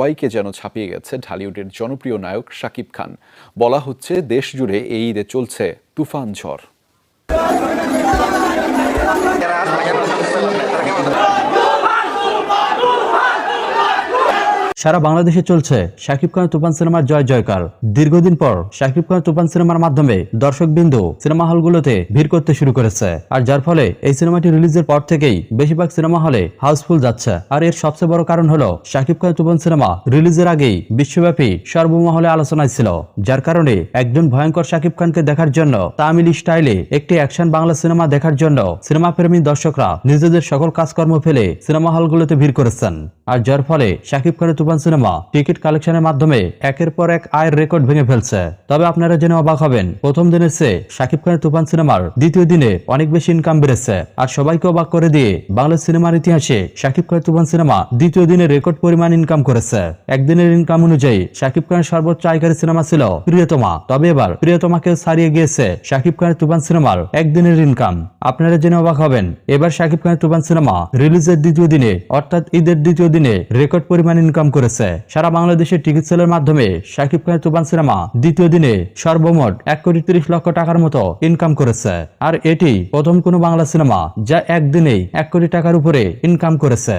সবাইকে যেন ছাপিয়ে গেছে ঢালিউডের জনপ্রিয় নায়ক শাকিব খান। বলা হচ্ছে দেশ জুড়ে এই ঈদে চলছে তুফান ঝড়। সারা বাংলাদেশে চলছে শাকিব খানের তুফান সিনেমার জয় জয়কার। দীর্ঘদিন পর শাকিব খানের তুফান সিনেমার মাধ্যমে দর্শক বিন্দু সিনেমা হলগুলোতে ভিড় করতে শুরু করেছে। আর যার ফলে এই সিনেমাটি রিলিজের পর থেকেই বেশিরভাগ সিনেমা হলে হাউসফুল যাচ্ছে। আর এর সবচেয়ে বড় কারণ হলো শাকিব খানের তুফান সিনেমা রিলিজের আগেই বিশ্বব্যাপী সর্বমহলে আলোচনায় ছিল যার কারণে একজন ভয়ঙ্কর শাকিব খানকে দেখার জন্য তামিল স্টাইলে একটি অ্যাকশন বাংলা সিনেমা দেখার জন্য সিনেমা প্রেমী দর্শকরা নিজেদের সকল কাজকর্ম ফেলে সিনেমা হলগুলোতে ভিড় করেছেন। আর যার ফলে শাকিব খানের সিনেমা, টিকিট কালেকশনের মাধ্যমে একের পর এক আয়ের রেকর্ড ভেঙে ফেলছে। তবে আপনারা জেনে অবাক হবেন, প্রথম দিনের চেয়ে শাকিব খানের তুফান সিনেমার দ্বিতীয় দিনে অনেক বেশি ইনকাম বেড়েছে। আর সবাইকে অবাক করে দিয়ে বাংলা সিনেমার ইতিহাসে শাকিব খানের তুফান সিনেমা দ্বিতীয় দিনে রেকর্ড পরিমাণ ইনকাম করেছে। একদিনের ইনকাম অনুযায়ী শাকিব খানের সর্বোচ্চ আয়কারী সিনেমা ছিল প্রিয়তমা। তবে এবার প্রিয়তমাকে ছাড়িয়ে গিয়েছে শাকিব খানের তুফান সিনেমার একদিনের ইনকাম আপনারা জেনে অবাক হবেন, এবার শাকিব খানের তুফান সিনেমা রিলিজের দ্বিতীয় দিনে, অর্থাৎ ঈদের দ্বিতীয় দিনে রেকর্ড পরিমাণ ইনকাম করেছে। সারা বাংলাদেশের টিকিট সেলের মাধ্যমে শাকিব খানের তুফান সিনেমা দ্বিতীয় দিনে সর্বমোট এক কোটি তিরিশ লক্ষ টাকার মতো ইনকাম করেছে। আর এটি প্রথম কোনো বাংলা সিনেমা যা একদিনেই এক কোটি টাকার উপরে ইনকাম করেছে।